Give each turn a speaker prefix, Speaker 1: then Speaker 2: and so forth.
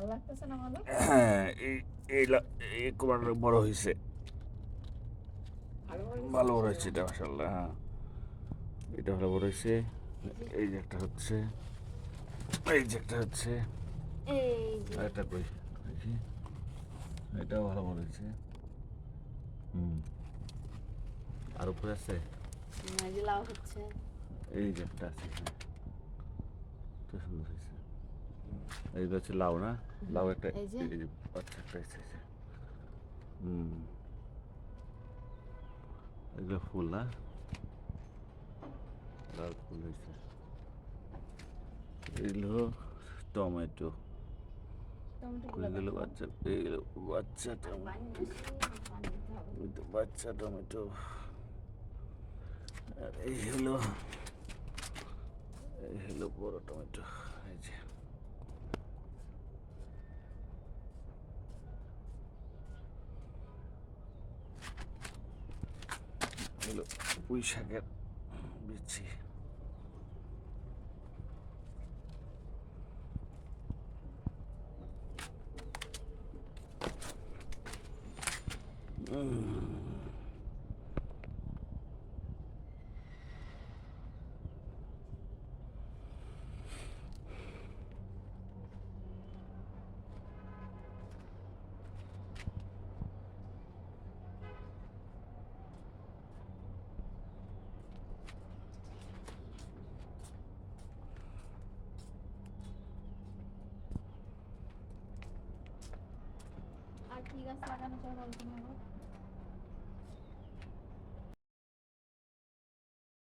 Speaker 1: ভালো লাগতেছে না ভালো?
Speaker 2: হ্যাঁ এই বড় হয়েছে ভালো বড় হয়েছে এটা মাসাল্লাহ হ্যাঁ। এটা ভালো বড় হয়েছে এই যে একটা হচ্ছে এই যে একটা হচ্ছে। একটা কই? দেখি। এটাও ভালো বড় হয়েছে হুম। আর উপরে আছে?
Speaker 1: এই যে
Speaker 2: একটা আছে তো সুন্দর হয়েছে এইটা হচ্ছে লাউ না? লাউ একটা আচ্ছা একটা এসেছে হুম। এগুলো ফুল না? লাল ফুল হয়েছে এগুলো টমেটো। এগুলো বাচ্চা এগুলো বাচ্চা টমেটো। বাচ্চা টমেটো। আর এই হলো এই হলো বড় টমেটো এই যে হলো পুঁই শাকের বিচি।
Speaker 1: আর কি গাছ লাগানো যায় বলতো